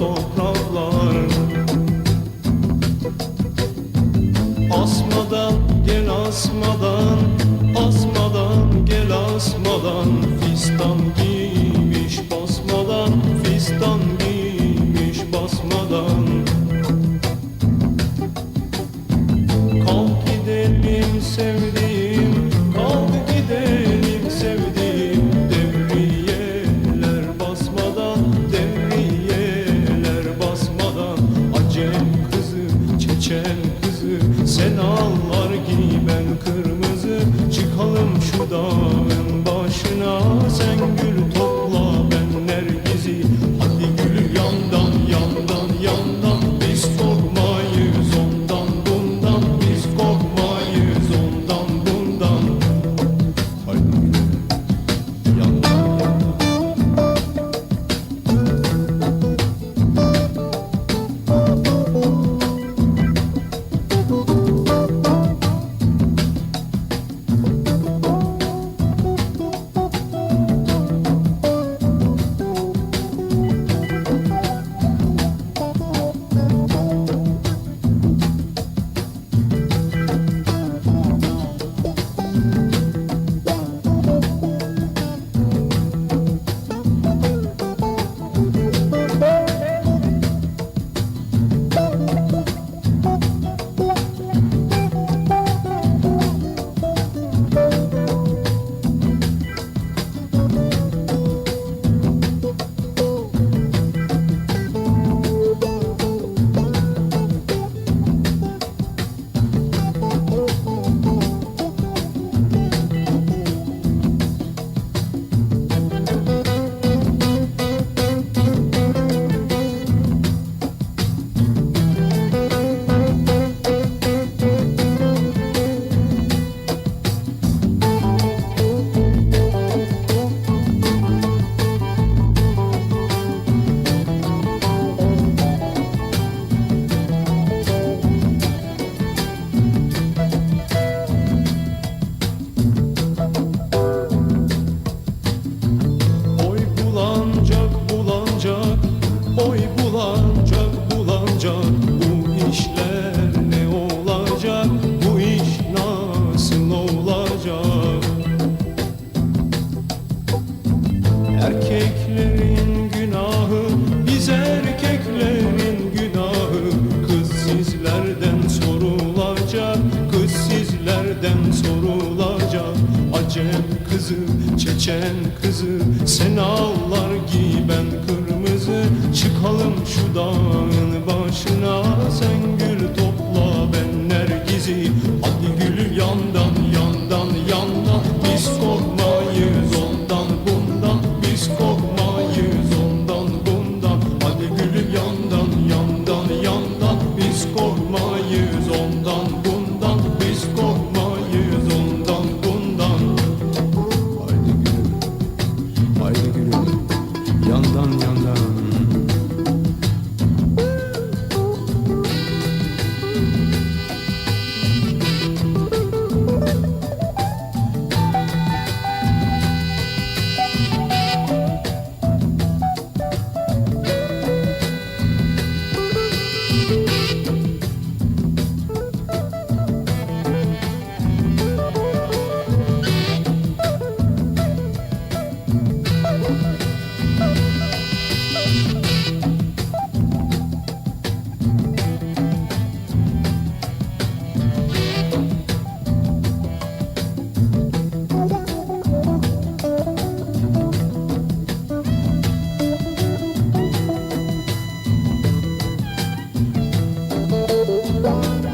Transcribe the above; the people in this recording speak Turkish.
topraklar. Asmadan gel asmadan Asmadan gel asmadan Fistan gibi kızı Çeçen kızı. Senalar giben kırmızı. Çıkalım şu dağın başına. Sen gül topla ben nergizi. Hadi gülüm yandan Bye.